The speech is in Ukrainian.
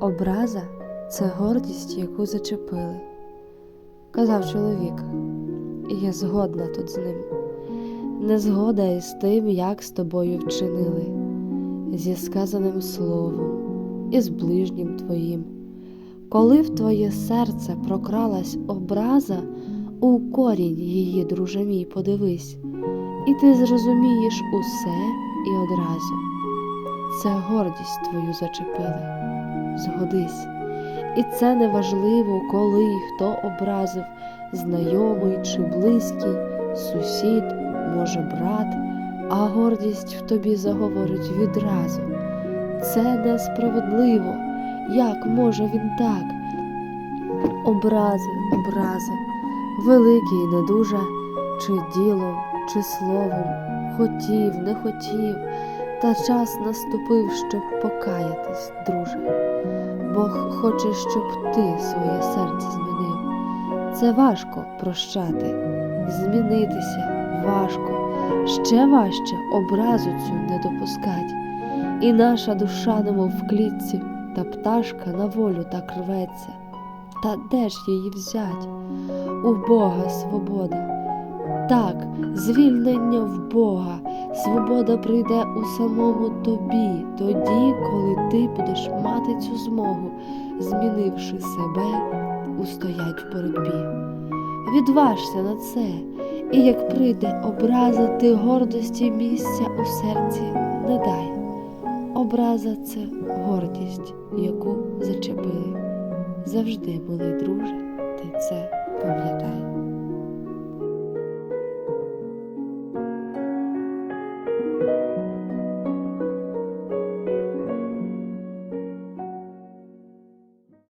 Образа це гордість, яку зачепили, казав чоловік, і я згодна тут з ним. Не згода із тим, як з тобою вчинили, зі сказаним словом і з ближнім твоїм. Коли в твоє серце прокралась образа, у корінь її, друже мій, подивись, і ти зрозумієш усе і одразу. Це гордість твою зачепили, згодись. І це не важливо, коли хто образив, знайомий чи близький, сусід, може, брат, а гордість в тобі заговорить відразу. Це несправедливо. Як може він так? Образи, образи, великі і не дуже, чи ділом, чи словом, хотів, не хотів, та час наступив, щоб покаятись, друже. Бог хоче, щоб ти своє серце змінив. Це важко прощати, змінитися важко, ще важче образу цю не допускать. І наша душа, немов в клітці, та пташка на волю так рветься. Та де ж її взять? У Бога свобода. Так, звільнення в Бога, свобода прийде у самому тобі, тоді, коли ти будеш мати цю змогу, змінивши себе, устоять в боротьбі. Відважся на це, і як прийде образа, ти гордості місця у серці не дай. Образа це гордість, яку зачепили. Завжди, милий друже, ти це пам'ятай.